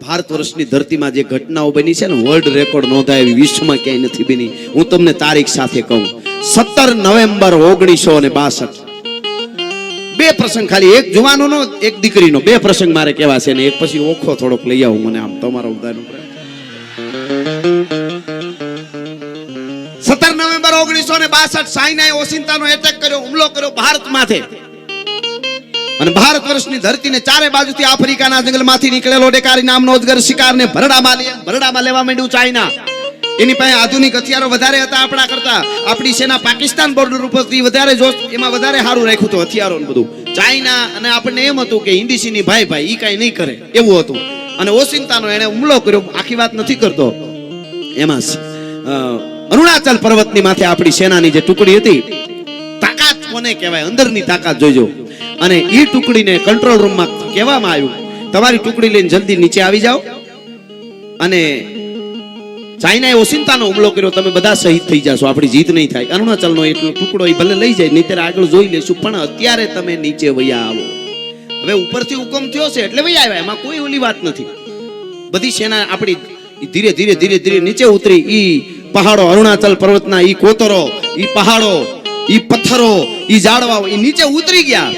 ભારત વર્ષની ધરતીમાં જે ઘટનાઓ બની છે ને વર્લ્ડ રેકોર્ડ નોંધાય એવી વિશ્વમાં ક્યાંય નથી બની. હું તમને તારીખ સાથે કહું. સત્તર નવેમ્બર ઓગણીસો ને બાસઠ. બે પ્રસંગ ખાલી, એક જુવાનોનો, એક દીકરીનો. બે પ્રસંગ મારે કેવા છે ને, એક પછી ઓખો થોડોક લઈ આવું મને આમ, તમારો ઉદાહરણ સત્તર નવેમ્બર ઓગણીસો ને બાસઠ સાઈનાએ ઓસિંતાનો એટેક કર્યો, હુમલો કર્યો ભારત માથે. અને ભારત વર્ષની ધરતીને ચારે બાજુથી આફ્રિકાના જંગલમાંથી નીકળેલો ડેકારી નામનો અજગર શિકારને ભરડામાં લે ભરડામાં લેવા માંડ્યું ચાઇના. એની પાસે આધુનિક હથિયારો વધારે હતા આપણા કરતા. આપણી સેના પાકિસ્તાન બોર્ડર ઉપરથી વધારે જોશ એમાં વધારે સારું રાખ્યું હતું હથિયારો બધું. ચાઇના અને આપણને એમ હતું કે હિન્દીસીની ભાઈ ભાઈ, ઈ કાંઈ નહીં કરે. એવું હતું. અને ઓસિંતાનો એને હુમલો કર્યો. આખી વાત નથી કરતો. એમાં અરુણાચલ પર્વતની માથે આપણી સેનાની જે ટુકડી હતી, તાકાત કોને કહેવાય? અંદરની તાકાત જોજો અને એ ટુકડીને કંટ્રોલ રૂમમાં કહેવામાં આવ્યું, તમારી ટુકડી લઈને જલ્દી નીચે આવી જાઓ. અને ચાઇનાએ ઓસિંતાનો હુમલો કર્યો, તમે બધા શહીદ થઈ જશો, આપણી જીત નહીં થાય. અરુણાચલનો એટલો ટુકડો એ ભલે લઈ જાય, નહીં આગળ જોઈ લેશું, પણ અત્યારે તમે નીચે વયા આવો. હવે ઉપરથી હુકમ થયો છે, એટલે વયા આવ્યા, એમાં કોઈ ઓલી વાત નથી. બધી સેના આપણી ધીરે ધીરે ધીરે ધીરે નીચે ઉતરી, ઈ પહાડો, અરુણાચલ પર્વતના ઈ કોતરો, ઈ પહાડો, ઈ પથ્થરો, ઈ ઝાડવાઓ, ઈ નીચે ઉતરી ગયા.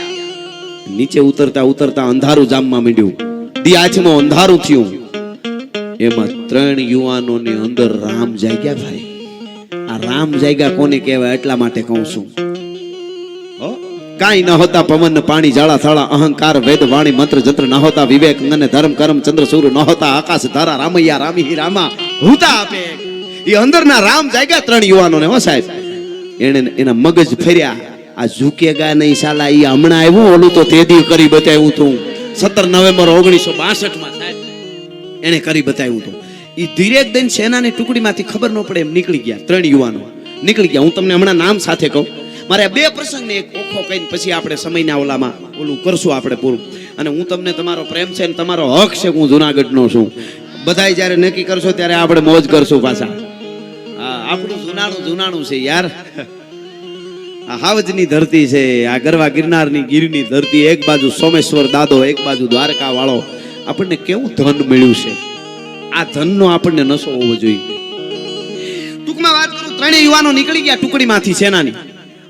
નીચે ઉતરતા ઉતરતા અંધારું જામમાં માંડ્યું. દિયાચમાં અંધારું થયું. એમાં ત્રણ યુવાનોની અંદર રામ જાગ્યા ભાઈ. આ રામ જાગ્યા કોને કહેવાય એટલા માટે કહું છું. કાંઈ ન હોતા પવન પાણી જાળા થાળા અહંકાર, વેદ, વાણી, મંત્ર, જંત્ર ન હોતા, વિવેક અને ધર્મ, કર્મ, ચંદ્ર સૂર્ય ન હોતા, આકાશ, ધારા, રામૈયા, રામી રામા, હુતા આપે. એ અંદરના રામ જાગ્યા ત્રણ યુવાનોને હો સાહેબ. એને એના મગજ ફેર્યા. આ ઝુકેગા નહીં સાલા એ હમણાં આવ્યું, ઓલું તો તે દી કરી બતાવ્યું તું. સત્તર નવેમ્બર ઓગણીસો બાસઠમાં સાહેબ એને કરી બતાવ્યું હતું એ ધીરેક દઈને સેનાની ટુકડીમાંથી ખબર ન પડે એમ નીકળી ગયા, ત્રણ યુવાનો. નીકળી ગયા. હું તમને હમણાં નામ સાથે કહું. મારે બે પ્રસંગને એક ઓખો કહીને પછી આપણે સમયના ઓલામાં ઓલું કરશું આપણે પૂરું. અને હું તમને તમારો પ્રેમ છે ને તમારો હક છે હું જુનાગઢનો છું. બધાય જ્યારે નક્કી કરશો ત્યારે આપણે મોજ કરશું પાછા. આપણું જુનાણું જુનાણું છે યાર. હાવજની ધરતી છે, આ ગરવા ગિરનારની ગીરની ધરતી, એક બાજુ સોમેશ્વર દાદો, એક બાજુ દ્વારકા વાળો. આપણને કેવું ધન મળ્યું છે? આ ધનનો આપણને નશો હોવો જોઈએ. ટૂંકમાં વાત કરું, ત્રણેય યુવાનો નીકળી ગયા ટુકડીમાંથી સેનાની.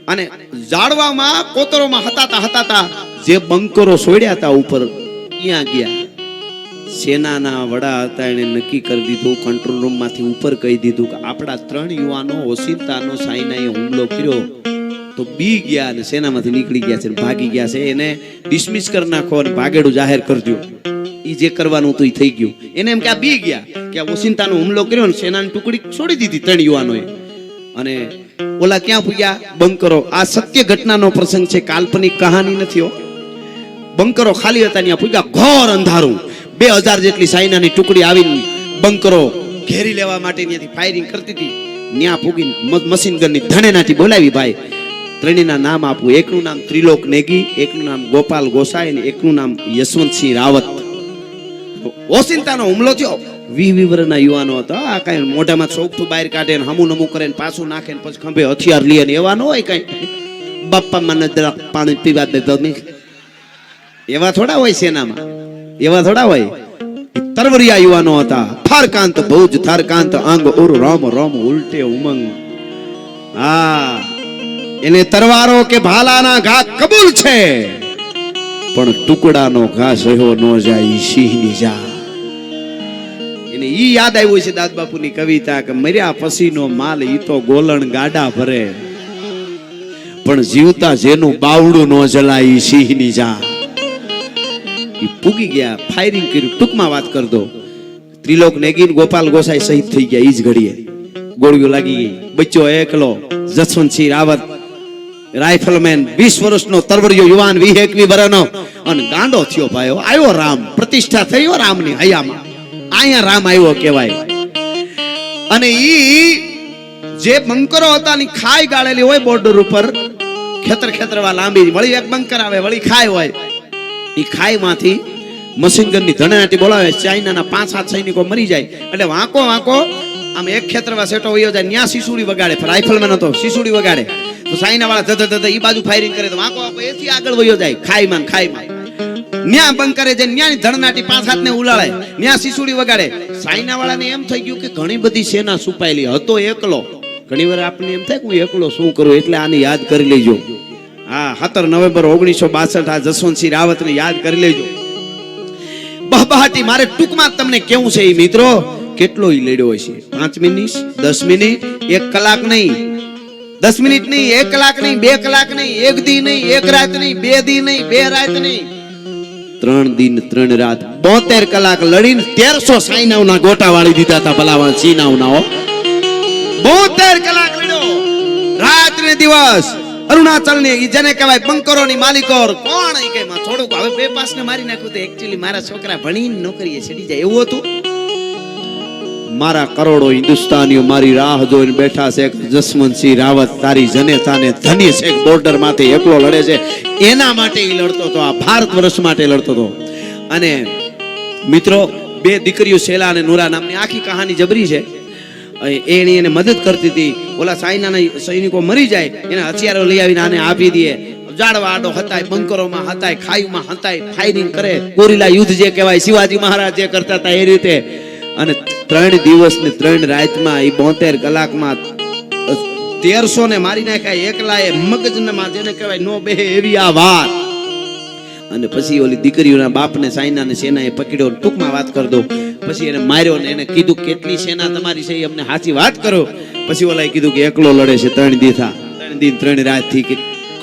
અને ઝાડવામાં કોતરોમાં હતાતા હતાતા જે બંકરો સોડ્યા હતા ઉપર, ત્યાં ગયા. સેનાના વડા હતા એને નક્કી કરી દીધું કંટ્રોલ રૂમમાંથી ઉપર કહી દીધું કે આપણા ત્રણ યુવાનો ઓસિતાનો સાઈનાએ હુમલો કર્યો. તો બી ગયા અને સેનામાંથી નીકળી ગયા છે ભાગી ગયા છે, એને ડિસમિસ કરી નાખો અને ભાગેડું જાહેર કરજો. એ જે કરવાનું હતું એ થઈ ગયું. એને એમ કે આ બી ગયા. કે ઓસિંતાનો હુમલો કર્યો ને સેનાની ટુકડી છોડી દીધી ત્રણ યુવાનોએ. અને ઓલા ક્યાં પૂગ્યા? બંકરો. આ સત્ય ઘટનાનો પ્રસંગ છે, કાલ્પનિક કહાની નથી બંકરો ખાલી હતા ત્યાં પૂગ્યા. ઘોર અંધારું. બે હજાર જેટલી સાયનાની ટુકડી આવીને બંકરો ઘેરી લેવા માટે ત્યાંથી ફાયરિંગ કરતી હતી. ત્યાં પૂગીને મશીન ગનની ધણેનાથી બોલાવી ભાઈ. ત્રણેયના નામ આપું. એકનું નામ ત્રિલોક નેગી, એકનું નામ ગોપાલ ગોસાઈ અને એકનું નામ યશવંતસિંહ રાવત. ઓસિંતાનો હુમલો થયો. વી વિવરના યુવાનો હતા. આ કઈ મોઢામાં ચોકઠું બહાર કાઢે ને હમું નમું કરે પાછું નાખે ને પછી ખંભે હથિયાર લે ને એવા ન હોય કઈ. બાપ્પા મને જરા પાણી પીવા દે તો નહીં. એવા થોડા હોય સેનામાં. એવા થોડા હોય. તરવરિયા યુવાનો હતા. થારકાંત ભુજ, થારકાંત અંગ ઉર, રામ રામ, ઉલટે ઉમંગ. હા. એને તરવારો કે ભાલાના ઘા કબૂલ છે. પણ ટુકડાનો ઘા સહ્યો ન જાય સિંહની જા એને ઈ યાદ આવ્યું છે દાદ કવિતા કે મર્યા પછીનો માલ ઈ તો ગોલણ ગાડા ભરે. પણ જીવતા જેનું બાવડું ન જલાય સિંહની જા ઈ પૂગી ગયા ફાયરિંગ કર્યું. ટૂંકમાં વાત કર દો. ત્રિલોક નેગીન, ગોપાલ ગોસાઈ શહીદ થઈ ગયા, ઈ જ ઘડીએ. ગોળીઓ લાગી ગઈ. બચ્ચો એકલો, જસવંતસિંહ રાવત રાઇફલમેન વીસ વર્ષનો તરવરિયો યુવાન વી એકવી વર્ષનો અને ગાંડો થયો ભાઈઓ આવ્યો રામ, પ્રતિષ્ઠા હો રામની હયામાં. અહીંયા રામ આવ્યો કહેવાય. અને ઈ જે બંકરો હતા ની ખાઈ ગાળેલી હોય બોર્ડર ઉપર, ખેતર ખેતરવા લાંબી, વળી એક બંકર આવે, વળી ખાઈ હોય. ઈ ખાઈમાંથી મશીનની ધણાટી બોલાવે, ચાઇનાના પાંચ સાત સૈનિકો મરી જાય. એટલે વાંકો વાંકો, આમ એક ખેતરમાં સેટો વયો જાય, ન્યા શીશુડી વગાડે. રાઇફલમેન હતો, શીશુડી વગાડે. તો સાઈના વાળા ધધ ધધ ઈ બાજુ ફાયરિંગ કરે તો વાંકો વાંકો એથી આગળ વયો જાય. ખાઈમાં ખાઈ માં ન્યા બંકરે છે ન્યા ધણનાટી પાંચ હાથને ઉલાળે ન્યા સિસુડી વગાડે. સાઈના વાળાને એમ થઈ ગયું કે ઘણી બધી સેના સુપાયેલી હતો એકલો. ઘણી વાર આપણને એમ થાય કે હું એકલો શું કરું એટલે આને યાદ કરી લેજો. હા, સત્તર નવેમ્બર ઓગણીસો બાસઠ આ જસવંતસિંહ રાવતને યાદ કરી લેજો. બહબહાટી, મારે ટૂંકમાં તમને કેવું છે એ મિત્રો? કેટલો ઈ લડ્યો હશે? પાંચ મિનિટ, દસ મિનિટ, એક કલાક નહીં. દસ મિનિટ નહીં, એક કલાક નહીં, બે કલાક નહીં, એક દી નહીં, એક રાત નહીં, બે દી નહીં, બે રાત નહીં. ત્રણ દિન, ત્રણ રાત, બોતેર કલાક લડીને તેરસો સાઈનાવના ગોટા વાળી દીધા હતા ભલાવા ચીનાવના ના બોતેર કલાક લડ્યો. રાત ને દિવસ અરુણાચલની જેને કહેવાય બંકરો ની માલિકો કોણ કે થોડુંક હવે બે પાસ ને મારી નાખ્યું તો એકચ્યુઅલી મારા છોકરા ભણીને નોકરીએ ચડી જાય. એવું હતું? મારા કરોડો હિન્દુસ્તાનીઓ મારી રાહ જોઈને બેઠા છે જસવંતસિંહ રાવત તારી જનેતાને ધની છે બોર્ડર માથે એકલો લડે છે. એના માટે એ લડતો હતો, આ ભારત વર્ષ માટે લડતો હતો. અને મિત્રો, બે દીકરીઓ શેલા અને નુરા નામની આખી કહાની જબરી છે. એની એને મદદ કરતી હતી. ઓલા સાઈનાના સૈનિકો મરી જાય, એને હથિયારો લઈ આવીને આને આપી દે. જાડવા આડો હતાય, બંકરોમાં હતાય, ખાઈમાં હતાય ફાયરિંગ કરે. ગોરીલા યુદ્ધ જે કહેવાય, શિવાજી મહારાજ જે કરતા હતા એ રીતે. અને ત્રણ દિવસ ને ત્રણ રાતમાં એ બોતેર કલાકમાં તેરસો ને મારી નાખ્યા એકલા એ મગજમાં જેને કહેવાય નો બે એવી આ વાત. અને પછી ઓલી દીકરીઓના બાપને સાઈનાને સેનાએ પકડ્યો ટૂંકમાં વાત કરી દો પછી એને માર્યો ને એને કીધું, કેટલી સેના તમારી છે અમને સાચી વાત કરો. પછી ઓલાએ કીધું કે, એકલો લડે છે ત્રણ દીથા ત્રણ દિન ત્રણ રાતથી કે,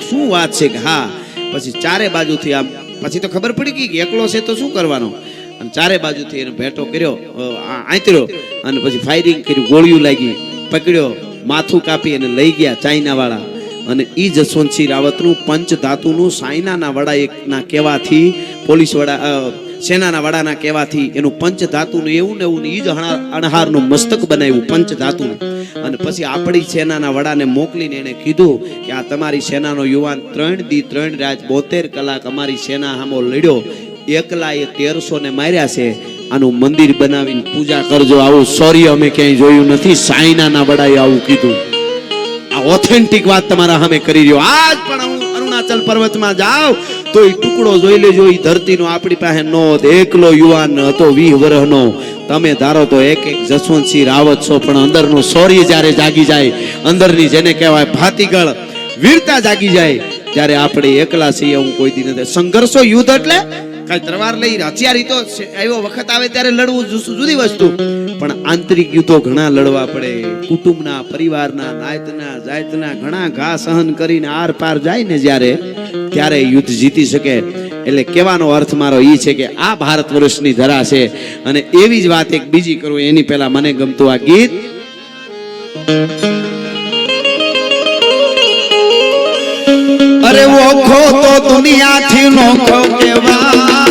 શું વાત છે કે હા? પછી ચારે બાજુથી આમ પછી તો ખબર પડી ગઈ કે એકલો છે તો શું કરવાનો? અને ચારે બાજુથી એને ભેટો કર્યો આંતર્યો અને પછી ફાયરિંગ કર્યું ગોળીઓ લાગી, પકડ્યો, માથું કાપી અને લઈ ગયા ચાઇના વાળા અને એ જસવંતસિંહ રાવતનું પંચ ધાતુનું સાયનાના વડા એકના કહેવાથી પોલીસ વડા સેનાના વડાના કહેવાથી એનું પંચ ધાતુનું એવું ને એવું ને એ જ અણહારનું મસ્તક બનાવ્યું પંચ ધાતુનું અને પછી આપણી સેનાના વડાને મોકલીને એણે કીધું કે આ તમારી સેનાનો યુવાન ત્રણ દી ત્રણ રાત બોતેર કલાક અમારી સેના સામો લડ્યો એકલા એ તેરસો ને માર્યા છે. આનું મંદિર બનાવીને પૂજા કરજો. આવું સોરી અમે ક્યાંય જોયું નથી. સાયનાના વડાએ આવું કીધું. આ ઓથેન્ટિક વાત તમારા સામે કરી રહ્યો. આજ પણ હું અરુણાચલ પર્વતમાં જાવ તો એ ટુકડો જોઈ લેજો. એ ધરતીનો આપણી પાસે નો એકલો યુવાન હતો વીહ વર્ષનો. તમે ધારો તો એક એક જસવંતસિંહ રાવત છો, પણ અંદરનું શૌર્ય જ્યારે જાગી જાય, અંદરની જેને કહેવાય ભાતીગળ વીરતા જાગી જાય, ત્યારે આપણે એકલા છીએ. હું કોઈ દી નથી. સંઘર્ષો યુદ્ધ એટલે કઈ લઈ હથિયાર તો એવો વખત આવે ત્યારે લડવું જુદી વસ્તુ. પણ આંતરિક યુદ્ધો ઘણા લડવા પડે. કુટુંબના, પરિવારના નાયતના જાયતના ઘણા ઘા સહન કરીને આર પાર જાય ને જ્યારે, ત્યારે યુદ્ધ જીતી શકે. એટલે કહેવાનો અર્થ મારો એ છે કે આ ભારત વર્ષની ધરા છે. અને એવી જ વાત એક બીજી કરું, એની પહેલા મને ગમતું આ ગીત. અરે ઓખો તો દુનિયાથી નોખો કહેવાય.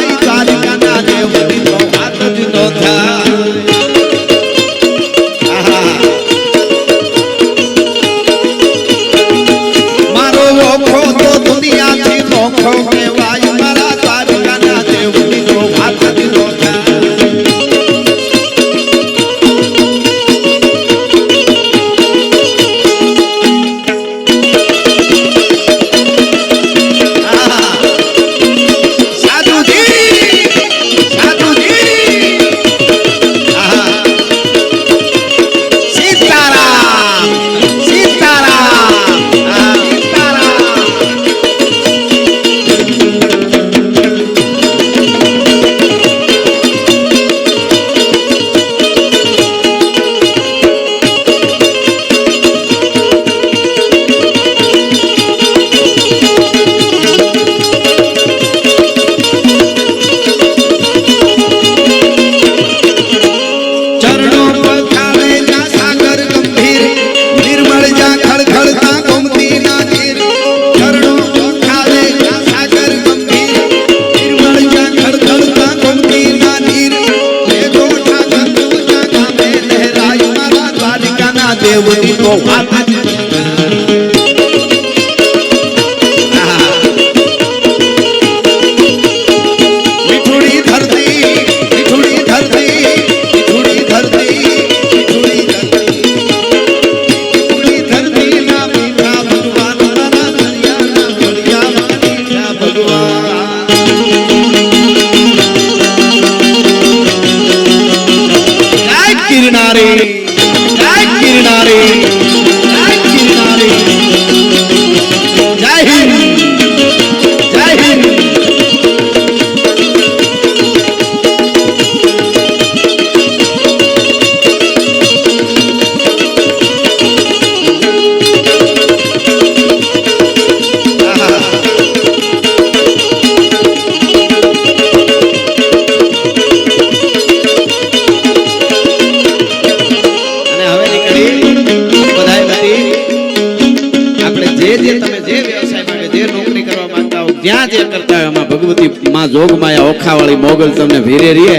માં જોગમાયા ઓખાવાળી મોગલ તમને ભીરે રીએ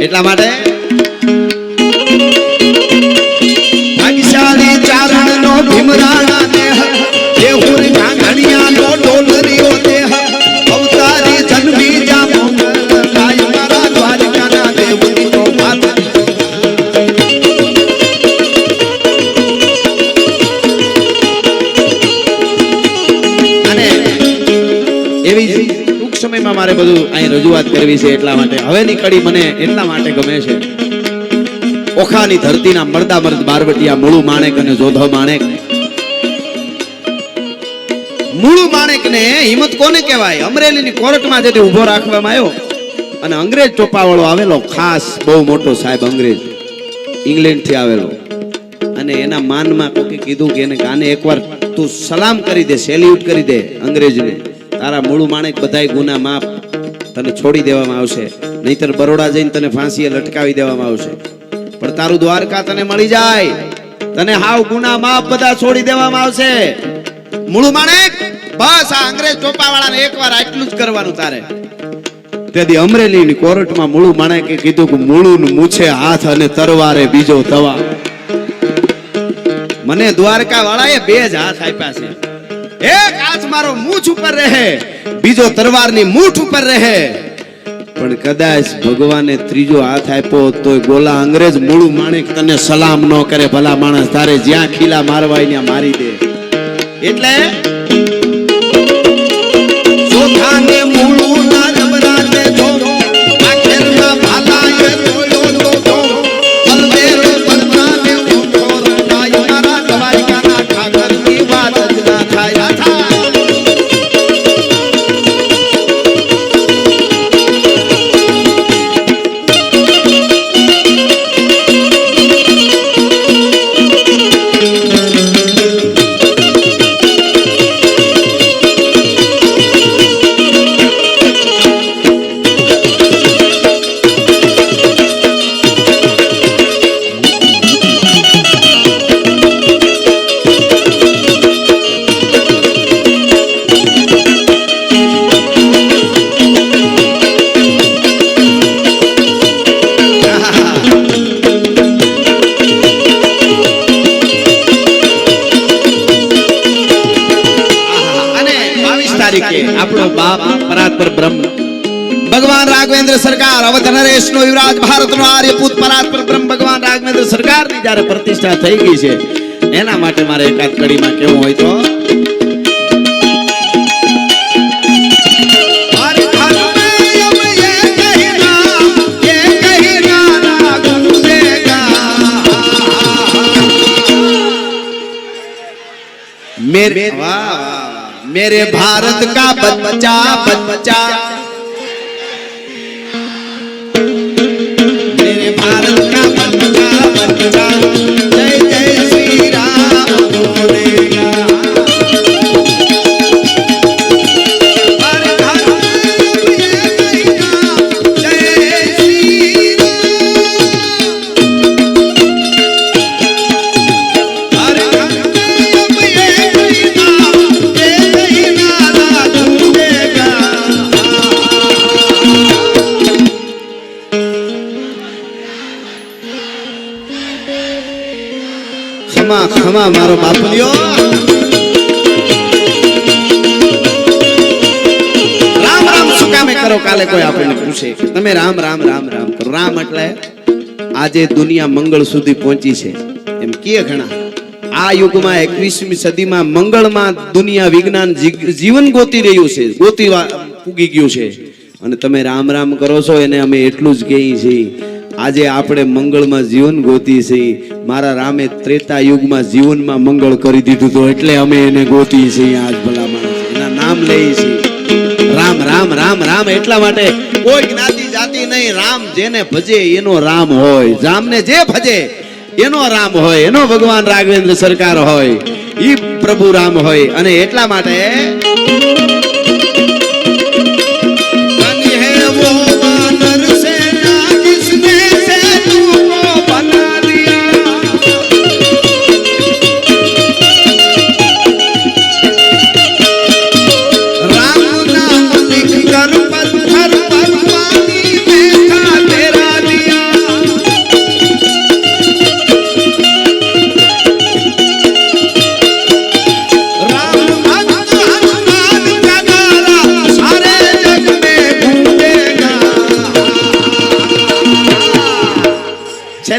એટલા માટે સમયમાં બધું અહીં રજૂઆત કરવી છે એટલા માટે. હવેની કડી મને એટલા માટે ગમે છે. ઓખાની ધરતીના મરદા મર્દ બારવટિયા, મૂળું માણેક અને જોધો માણેક. મૂળું માણેક ને હિંમત કોને કહેવાય? અમરેલીની કોર્ટમાં જેથી ઊભો રાખવામાં આવ્યો. અને અંગ્રેજ ચોપાવાળો આવેલો, ખાસ બહુ મોટો સાહેબ અંગ્રેજ. ઇંગ્લેન્ડથી આવેલો. અને એના માનમાં કોકે કીધું કે એને કાને એકવાર તું સલામ કરી દે, સેલ્યુટ કરી દે અંગ્રેજને. તારા મૂળું માણેક બધાય ગુના માફ તને છોડી દેવામાં આવશે. નહીતર બરોડા જઈને તને ફાંસીએ લટકાવી દેવામાં આવશે. પણ તારું દ્વારકા તને મળી જાય. તને હાવ ગુના માફ બધા છોડી દેવામાં આવશે. મૂળું માણેક, બસ આ અંગ્રેજ ટોપાવાળાને એકવાર આટલું જ કરવાનું તારે. તેથી અમરેલીની કોર્ટમાં મૂળું માણેકે કીધું કે મૂળું મૂછે હાથ અને તરવારે બીજો તવા. મને દ્વારકા વાળાએ બે જ હાથ આપ્યા છે. એક હાથ મારો મૂછ ઉપર રહે, બીજો તરવારની મૂઠ ઉપર રહે. પણ કદાચ ભગવાને ત્રીજો હાથ આપ્યો તોય ગોલા અંગ્રેજ મૂળું માણેક તને સલામ ન કરે, ભલા માણસ તારે જ્યાં ખીલા મારવા ત્યાં મારી દે. એટલે ચોથાને સરકાર અવધ નરેશ નો યુવરાજ ભારત નો આર્યપુત પરાત્પર બ્રહ્મ ભગવાન રાઘવેન્દ્ર સરકાર ની જયારે પ્રતિષ્ઠા થઈ ગઈ છે એના માટે મારે એકાદ કડીમાં કેવું હોય તો હર ઘર મેં અબ ये कहना, ये कहना ना गूंजेगा। मेरे वाह वाह, वाह। मेरे भारत का बच्चा बच्चा Ram કરો, કાલે કોઈ આપણને પૂછે તમે રામ રામ રામ રામ કરો. રામ એટલે આજે દુનિયા મંગળ સુધી પહોંચી છે. એમ કે ઘણા. આ યુગમાં એકવીસમી સદીમાં મંગળમાં દુનિયા વિજ્ઞાન જીવન ગોતી રહ્યું છે. ગોતી પૂગી ગયું છે. અને તમે રામ રામ કરો છો, એને અમે એટલું જ કહીએ છીએ. આજે આપણે મંગળમાં જીવન ગોતી છે. મારા રામે ત્રેતા યુગમાં જીવનમાં મંગળ કરી દીધું તો એટલે અમે એને ગોતી છીએ આજ ભલામાં એના નામ લઈએ છીએ. રામ રામ રામ રામ એટલા માટે કોઈ જ્ઞાતિ જાતિ નહીં. રામ જેને ભજે એનો રામ હોય. રામને જે ભજે એનો રામ હોય. એનો ભગવાન રાઘવેન્દ્ર સરકાર હોય. ઈ પ્રભુ રામ હોય. અને એટલા માટે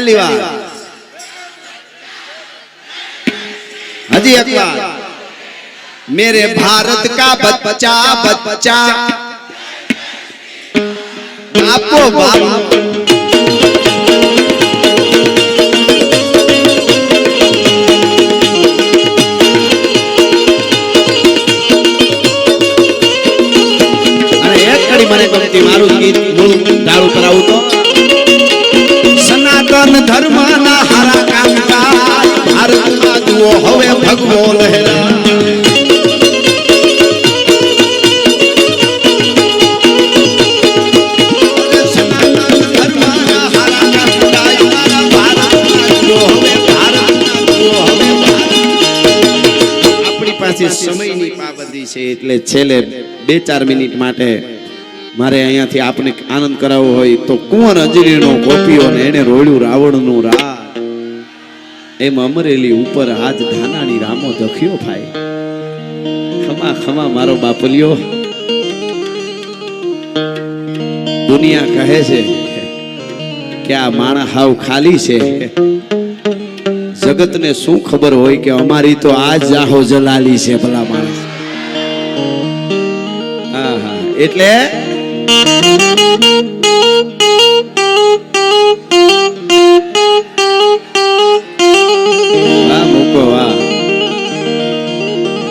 છેલ્લી વાર હજી એક વાર मेरे भारत का बच्चा बच्चा आपको बाप અને એક કડી મને ગમતી મારું ગીત મૂળ ડાળું કરાવું તો ધર્મના હારા કામકાજ ભારતમાં જુઓ હવે ભગવો લહેરા સમયની પાબંદી છે એટલે છેલ્લે બે ચાર મિનિટ માટે મારે અહીંયાથી આપને આનંદ કરાવવો હોય તો કુંવર અંજલીનો ગોપીઓ ને એને રોળ્યું રાવણનું રા એમ અમરેલી ઉપર આજ ધાનાની રામો દખ્યો ભાઈ. ખમા ખમા મારો બાપલિયો. દુનિયા કહે છે કે આ માણસ હાવ ખાલી છે. જગતને શું ખબર હોય કે અમારી તો આ જાહો જલાલી છે ભલા માણસ. હા હા, એટલે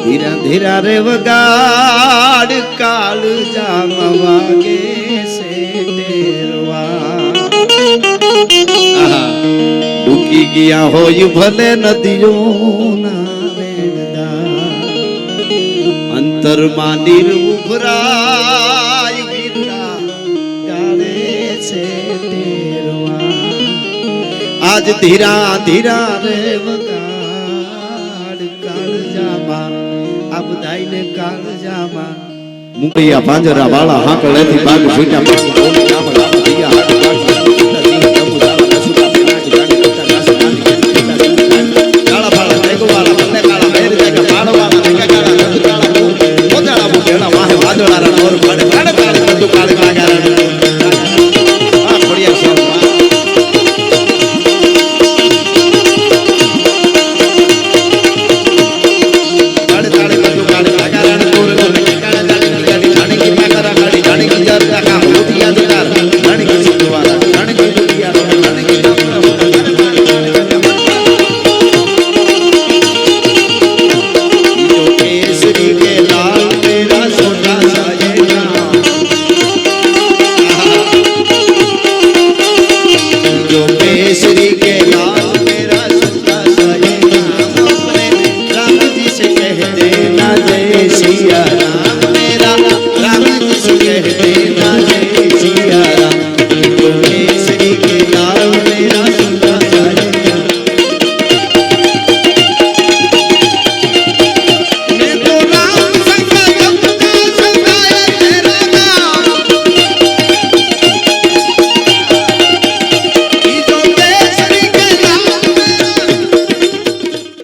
ધીરા ધીરા રે વગાડ, કાલ જામ વાગે છે ટેરવા ડૂકી ગયા હોય ભલે નદીઓ અંતરમાં નીર ઉભરાય આજ ધીરા ધીરા રે વગાડ કાળજામાં, આ બધાયને કાળજામાં. મુકૈયા પાંજરા વાળા હાકળેથી બાગ ફૂટ્યા